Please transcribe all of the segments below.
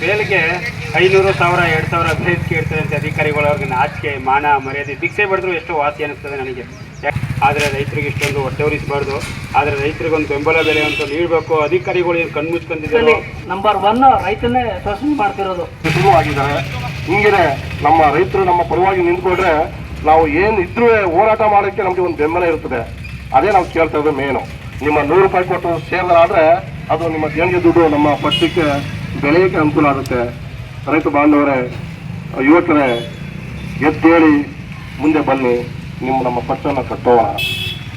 ಬೇಲಿಗೆ ಐನೂರು ಸಾವಿರ ಎರಡು ಸಾವಿರ ಇರ್ತದೆ ಅಂತ ಅಧಿಕಾರಿಗಳು ಅವ್ರಿಗೆ ನಾಚಿಕೆ ಮಾನ ಮರ್ಯಾದೆ ಭಿಕ್ಷೆ ಬಡಿದ್ರು ಎಷ್ಟೋ ವಾಸಿ ಅನಿಸ್ತದೆ ನನಗೆ. ಯಾಕ್- ಆದರೆ ರೈತರಿಗೆ ಇಷ್ಟೊಂದು ಹೊಟ್ಟೆ ಉರಿಸಬಾರ್ದು ಆದರೆ ರೈತರಿಗೊಂದು ಬೆಂಬಲ ಬೆಲೆ ಅಂತ ನೀಡಬೇಕು. ಅಧಿಕಾರಿಗಳು ಏನು ಕಣ್ಮುಚ್ಕೊಂಡಿದ್ದಾರೆ ನಂಬರ್ ಒನ್ ರೈತನೇ ಶೋಷಣೆ ಮಾಡ್ತಿರೋದು. ಶುರುವಾಗಿದ್ದಾರೆ ಹಿಂಗಿದೆ ನಮ್ಮ ರೈತರು ನಮ್ಮ ಪರವಾಗಿ ನಿಂತ್ಕೊಂಡ್ರೆ ನಾವು ಏನು ಇದ್ರೂ ಹೋರಾಟ ಮಾಡೋಕ್ಕೆ ನಮಗೆ ಒಂದು ಬೆಂಬಲ ಇರ್ತದೆ ಅದೇ ನಾವು ಕೇಳ್ತಾ ಇರೋದು ಮೇನು ನಿಮ್ಮ ನೂರು ರೂಪಾಯಿ ಕೊಟ್ಟು ಸೇರ್ದಾದ್ರೆ ಅದು ನಿಮ್ಮ ದೇಣಿಗೆ ದುಡ್ಡು ನಮ್ಮ ಪಕ್ಷಕ್ಕೆ ಬೆಳೆಯೋಕ್ಕೆ ಅನುಕೂಲ ಆಗುತ್ತೆ. ರೈತ ಬಾಂಧವರೇ, ಯುವಕರೇ, ಎದ್ದೇಳಿ ಮುಂದೆ ಬನ್ನಿ. ನಿಮ್ಮ ನಮ್ಮ ಪಕ್ಷವನ್ನು ಕಟ್ಟೋಣ.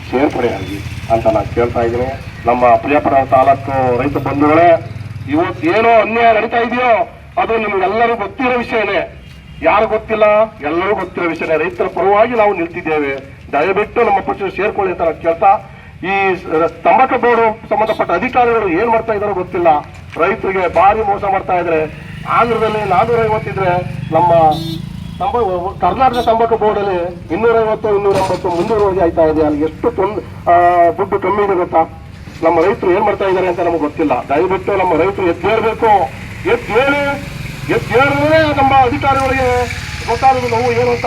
ಸೇರ್ಪಡೆಯಾಗಿ ಅಂತ ನಾನು ಕೇಳ್ತಾ ಇದ್ದೀನಿ. ನಮ್ಮ ಪ್ರಿಯಪರ ತಾಲೂಕು ರೈತ ಬಂಧುಗಳೇ, ಇವತ್ತು ಏನೋ ಅನ್ಯಾಯ ನಡೀತಾ ಇದೆಯೋ, ಅದು ನಿಮ್ಗೆಲ್ಲರೂ ಗೊತ್ತಿರೋ ವಿಷಯನೇ. ಯಾರು ಗೊತ್ತಿಲ್ಲ? ಎಲ್ಲರೂ ಗೊತ್ತಿರೋ ವಿಷಯನೇ. ರೈತರ ಪರವಾಗಿ ನಾವು ನಿಲ್ತಿದ್ದೇವೆ. ದಯವಿಟ್ಟು ನಮ್ಮ ಪಕ್ಷ ಸೇರ್ಕೊಳ್ಳಿ ಅಂತ ಕೇಳ್ತಾ, ಈ ತಂಬಾಕು ಬೋರ್ಡು ಸಂಬಂಧಪಟ್ಟ ಅಧಿಕಾರಿಗಳು ಏನ್ ಮಾಡ್ತಾ ಇದ್ದಾರೋ ಗೊತ್ತಿಲ್ಲ. ರೈತರಿಗೆ ಭಾರಿ ಮೋಸ ಮಾಡ್ತಾ ಇದ್ರೆ ಆಂಧ್ರದಲ್ಲಿ ನಾನೂರ ಐವತ್ತಿದ್ರೆ ನಮ್ಮ ತಂಬ- ಕರ್ನಾಟಕ ತಂಬಾಕು ಬೋರ್ಡಲ್ಲಿ ಇನ್ನೂರೈವತ್ತು ಇನ್ನೂರ ಮುನ್ನೂರು ಹೋಗಿ ಆಯ್ತಾ ಇದೆ. ಅಲ್ಲಿ ಎಷ್ಟು ತೊಂದ್ ದುಡ್ಡು ಕಮ್ಮಿ ಇದೆ ಗೊತ್ತಾ? ನಮ್ಮ ರೈತರು ಏನು ಮಾಡ್ತಾ ಇದ್ದಾರೆ ಅಂತ ನಮಗೆ ಗೊತ್ತಿಲ್ಲ. ದಯವಿಟ್ಟು ನಮ್ಮ ರೈತರು ಎದ್ದೇಳ್ಬೇಕು ಎದ್ದೇಳಿ ಎದ್ದೇಳಿದ್ರೆ ನಮ್ಮ ಅಧಿಕಾರಿಗಳಿಗೆ ಗೊತ್ತಾಗೋದು ನಾವು ಏನು ಅಂತ.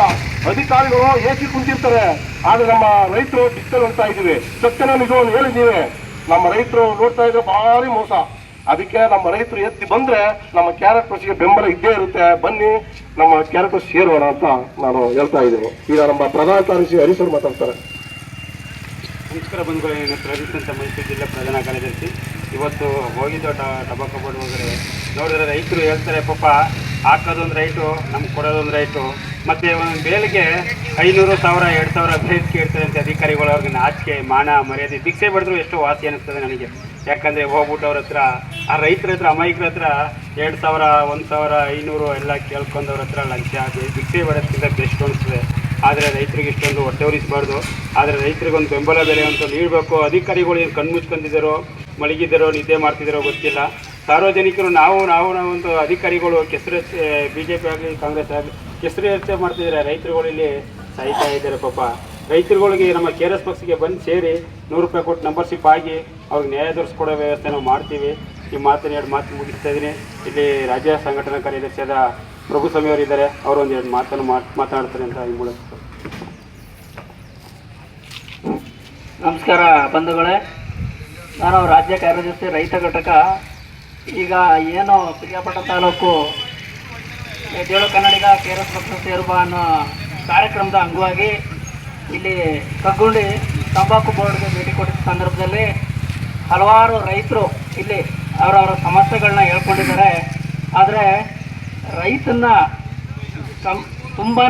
ಅಧಿಕಾರಿಗಳು ಏಸಿ ಕುಂತಿರ್ತಾರೆ? ಆದರೆ ನಮ್ಮ ರೈತರು ಬಿತ್ತಲು ಅಂತ ಇದ್ದೀವಿ. ಸತ್ಯನ ನಿಜವನ್ನು ಹೇಳಿದ್ದೀವಿ. ನಮ್ಮ ರೈತರು ನೋಡ್ತಾ ಇದ್ರೆ ಭಾರಿ ಮೋಸ. ಅದಕ್ಕೆ ನಮ್ಮ ರೈತರು ಎತ್ತಿ ಬಂದ್ರೆ ನಮ್ಮ ಕ್ಯಾರೆಟ್ ಕೃಷಿಗೆ ಬೆಂಬಲ ಇದ್ದೇ ಇರುತ್ತೆ. ಬನ್ನಿ, ನಮ್ಮ ಕ್ಯಾರೆಟ್ ಕೃಷಿ ಸೇರೋಣ ಅಂತ ನಾನು ಹೇಳ್ತಾ ಇದ್ದೀನಿ. ಈಗ ನಮ್ಮ ಪ್ರಧಾನ ಕಾರ್ಯದರ್ಶಿ ಹರೀಶ್ ಮಾತಾಡ್ತಾರೆ. ನಮಸ್ಕಾರ ಬಂಧುಗಳೇ ನಾನು ಮೈಸೂರು ಜಿಲ್ಲಾ ಪ್ರಧಾನ ಕಾರ್ಯದರ್ಶಿ. ಇವತ್ತು ಹೋಗಿ ದೊಡ್ಡ ಟಬಾಕೋ ಬೋರ್ಡ್ ಹೋದರೆ ನೋಡಿದ್ರೆ ರೈತರು ಹೇಳ್ತಾರೆ ಪಾಪ ಹಾಕೋದೊಂದು ರೈಟು, ನಮ್ಗೆ ಕೊಡೋದೊಂದು ರೈಟು. ಮತ್ತು ಒಂದು ಬೇಲಿಗೆ ಐನೂರು ಸಾವಿರ, ಎರಡು ಸಾವಿರ ಹದಿನೈದು ಕೇಳ್ತಾರೆ ಅಂತ ಅಧಿಕಾರಿಗಳು ಅವ್ರಿಗೆ ನಾಚಿಕೆ, ಮಾನ, ಮರ್ಯಾದೆ, ಭಿಕ್ಷೆ ಬಡಿದ್ರು ಎಷ್ಟು ವಾಸಿ ಅನ್ನಿಸ್ತದೆ ನನಗೆ. ಯಾಕಂದರೆ ಹೋಗ್ಬಿಟ್ಟವ್ರ ಹತ್ರ, ಆ ರೈತರ ಹತ್ರ, ಅಮಾಯಕರ ಹತ್ರ ಎರಡು ಸಾವಿರ, ಒಂದು ಸಾವಿರ ಐನೂರು ಎಲ್ಲ ಕೇಳ್ಕೊಂಡವ್ರ ಹತ್ರ ಲಂಚ ಭಿಕ್ಷೆ ಬಡೋದ್ಕಿಂತ ಬೆಸ್ಟ್ ಅನಿಸ್ತದೆ ಆದರೆ ರೈತರಿಗೆ ಇಷ್ಟೊಂದು ಹೊಟ್ಟೆ ಉರಿಸಬಾರ್ದು ಆದರೆ ರೈತರಿಗೊಂದು ಬೆಂಬಲ ಬೆಲೆ ಅಂತ ನೀಡಬೇಕು. ಅಧಿಕಾರಿಗಳು ಏನು ಕಣ್ಮುಚ್ಕೊಂತಿದ್ದಾರೋ ಮಲಗಿದ್ದಾರೋ, ನಿದ್ದೆ ಮಾಡ್ತಿದ್ದಾರೋ ಗೊತ್ತಿಲ್ಲ. ಸಾರ್ವಜನಿಕರು ನಾವು ನಾವು ನಾವೊಂದು ಅಧಿಕಾರಿಗಳು ಕೆಸರು ಬಿ ಜೆ ಪಿ ಆಗಲಿ, ಕಾಂಗ್ರೆಸ್ ಆಗಲಿ, ಕೆಸರು ಹೆಚ್ಚೆ ಮಾಡ್ತಿದ್ದಾರೆ. ರೈತರುಗಳು ಇಲ್ಲಿ ಇದ್ದಾರೆ ಪಾಪ. ರೈತರುಗಳಿಗೆ ನಮ್ಮ ಕೆ ಆರ್ ಎಸ್ ಪಕ್ಷಕ್ಕೆ ಬಂದು ಸೇರಿ ನೂರು ರೂಪಾಯಿ ಕೊಟ್ಟು ನಂಬರ್ಶಿಪ್ ಆಗಿ ಅವ್ರಿಗೆ ನ್ಯಾಯ ತೋರಿಸ್ಕೊಡೋ ವ್ಯವಸ್ಥೆ ನಾವು ಮಾಡ್ತೀವಿ. ಈ ಮಾತನ್ನು ಎರಡು ಮಾತು ಮುಗಿಸ್ತಾ ಇದ್ದೀನಿ. ಇಲ್ಲಿ ರಾಜ್ಯ ಸಂಘಟನಾ ಕಾರ್ಯದರ್ಶಿಯಾದ ಪ್ರಭುಸ್ವಾಮಿ ಅವರು ಇದ್ದಾರೆ. ಅವರು ಒಂದು ಎರಡು ಮಾತನ್ನು ಮಾತ್, ಮಾತನಾಡ್ತಾರೆ ಅಂತ ಈ ಮೂಲಕ. ನಮಸ್ಕಾರ ಬಂಧುಗಳೇ. ನಾನು ರಾಜ್ಯ ಕಾರ್ಯದರ್ಶಿ, ರೈತ ಘಟಕ. ಈಗ ಏನು ಪಿರಿಯಾಪಟ್ಟ ತಾಲೂಕು ಎದ್ದೇಳು ಕನ್ನಡಿಗ ಕೆ ಆರ್ ಎಸ್ ಪಕ್ಷ ಸೇರುವ ಅನ್ನೋ ಕಾರ್ಯಕ್ರಮದ ಅಂಗವಾಗಿ ಇಲ್ಲಿ ಕಗ್ಗುಂಡಿ ತಂಬಾಕು ಬೋರ್ಡ್ಗೆ ಭೇಟಿ ಕೊಟ್ಟಿದ್ದ ಸಂದರ್ಭದಲ್ಲಿ ಹಲವಾರು ರೈತರು ಇಲ್ಲಿ ಅವರವರ ಸಮಸ್ಯೆಗಳನ್ನ ಹೇಳ್ಕೊಂಡಿದ್ದಾರೆ. ಆದರೆ ರೈತನ್ನ ಕಮ್ ತುಂಬಾ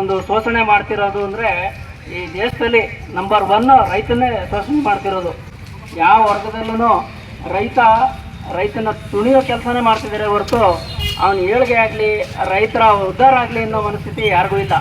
ಒಂದು ಶೋಷಣೆ ಮಾಡ್ತಿರೋದು ಅಂದರೆ ಈ ದೇಶದಲ್ಲಿ ನಂಬರ್ ಒನ್ ರೈತನೇ ಶೋಷಣೆ ಮಾಡ್ತಿರೋದು. ಯಾವ ವರ್ಗದಲ್ಲೂ ರೈತ ರೈತನ ತುಣಿಯೋ ಕೆಲಸನೇ ಮಾಡ್ತಿದ್ದಾರೆ ಹೊರತು ಅವನು ಏಳಿಗೆ ಆಗಲಿ, ರೈತರ ಉದ್ಧಾರ ಆಗಲಿ ಅನ್ನೋ ಮನಸ್ಥಿತಿ ಯಾರಿಗೂ ಇಲ್ಲ.